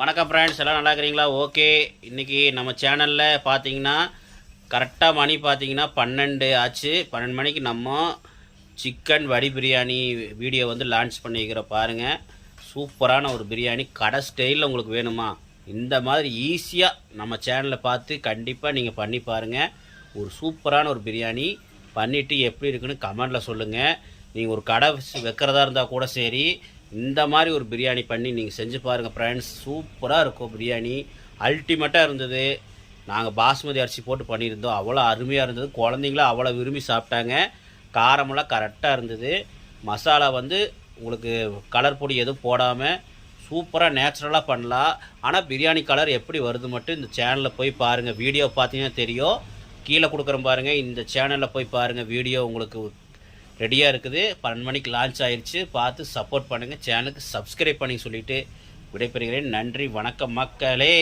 வணக்கம் ஃப்ரெண்ட்ஸ் எல்லாம் நல்லா இருக்கிறீங்களா? ஓகே இன்றைக்கி நம்ம சேனலில் பார்த்தீங்கன்னா கரெக்டாக மணி பார்த்தீங்கன்னா பன்னெண்டு ஆச்சு. பன்னெண்டு மணிக்கு நம்ம சிக்கன் வடி பிரியாணி வீடியோ வந்து லான்ச் பண்ணிக்கிற பாருங்கள் சூப்பரான ஒரு பிரியாணி. கடை ஸ்டைலில் உங்களுக்கு வேணுமா? இந்த மாதிரி ஈஸியாக நம்ம சேனலில் பார்த்து கண்டிப்பாக நீங்கள் பண்ணி பாருங்கள் ஒரு சூப்பரான ஒரு பிரியாணி. பண்ணிவிட்டு எப்படி இருக்குன்னு கமெண்டில் சொல்லுங்கள் நீங்கள் ஒரு கடை வைக்கிறதா இருந்தால் கூட சரி. இந்த மாதிரி ஒரு பிரியாணி பண்ணி நீங்கள் செஞ்சு பாருங்கள் ஃப்ரெண்ட்ஸ் சூப்பராக இருக்கும் பிரியாணி. அல்டிமேட்டாக இருந்தது. நாங்கள் பாஸ்மதி அரிசி போட்டு பண்ணியிருந்தோம். அவ்வளோ அருமையாக இருந்தது. குழந்தைங்களாம் அவ்வளோ விரும்பி சாப்பிட்டாங்க. காரமெல்லாம் கரெக்டாக இருந்தது. மசாலா வந்து உங்களுக்கு கலர் பொடி எதுவும் போடாமல் சூப்பராக நேச்சுரலாக பண்ணலாம். ஆனால் பிரியாணி கலர் எப்படி வருது மட்டும் இந்த சேனலில் போய் பாருங்கள் வீடியோ பார்த்தீங்கன்னா தெரியும். கீழே கொடுக்குறோம் பாருங்கள் இந்த சேனலில் போய் பாருங்கள் வீடியோ உங்களுக்கு ரெடியாக இருக்குது. பன்னெண்டு மணிக்கு லான்ச் ஆயிடுச்சு பார்த்து சப்போர்ட் பண்ணுங்கள் சேனலுக்கு சப்ஸ்கிரைப் பண்ணி சொல்லிவிட்டு விடைபெறுகிறேன். நன்றி. வணக்கம் மக்களே.